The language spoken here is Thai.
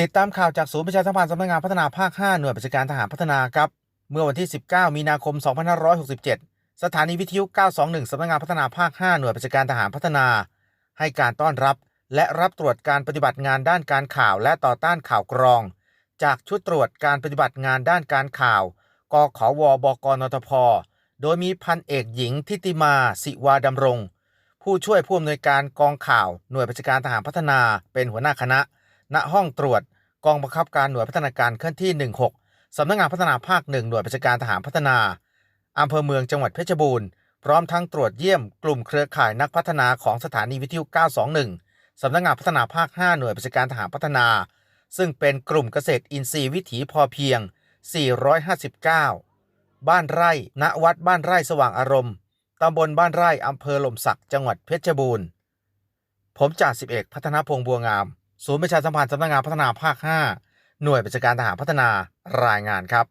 ติดตามข่าวจากศูนย์ประชาสัมพันธ์สำนักงานพัฒนาภาค 5 หน่วยปฏิบัติการทหารพัฒนาครับ เมื่อวันที่ 19 มีนาคม 2567 สถานีวิทยุ 921 สำนักงานพัฒนาภาค 5 หน่วยปฏิบัติการทหารพัฒนา ให้การต้อนรับ และรับตรวจการปฏิบัติงานด้านการข่าวและต่อต้านข่าวกรอง จากชุดตรวจการปฏิบัติงานด้านการข่าว กขวบกนทพ โดยมีพันเอกหญิงทิติมาสิวาดำรง ผู้ช่วยผู้อำนวยการกองข่าว หน่วยปฏิบัติการทหารพัฒนาเป็นหัวหน้าคณะ ณห้องตรวจกองบังคับการหน่วยพัฒนาการเคลื่อนที่ 16 สำนักงานพัฒนาภาคหนึ่งหน่วยปฏิบัติการทหารพัฒนา อำเภอเมืองจังหวัดเพชรบูรณ์ พร้อมทั้งตรวจเยี่ยมกลุ่มเครือข่ายนักพัฒนาของสถานีวิทยุ 921 สำนักงานพัฒนาภาค 5 หน่วยปฏิบัติการทหารพัฒนา ซึ่งเป็นกลุ่มเกษตรอินทรีย์วิถีพอเพียง 459 บ้านไร่ ณ วัดบ้านไร่สว่างอารมณ์ ตำบลบ้านไร่อำเภอหล่มสักจังหวัดเพชรบูรณ์ ผมจ่าสิบเอกพัฒนาพงษ์บัวงาม ศูนย์ประชาสัมพันธ์สำนักงงานพัฒนาภาค 5 หน่วยบัญชาการทหารพัฒนารายงานครับ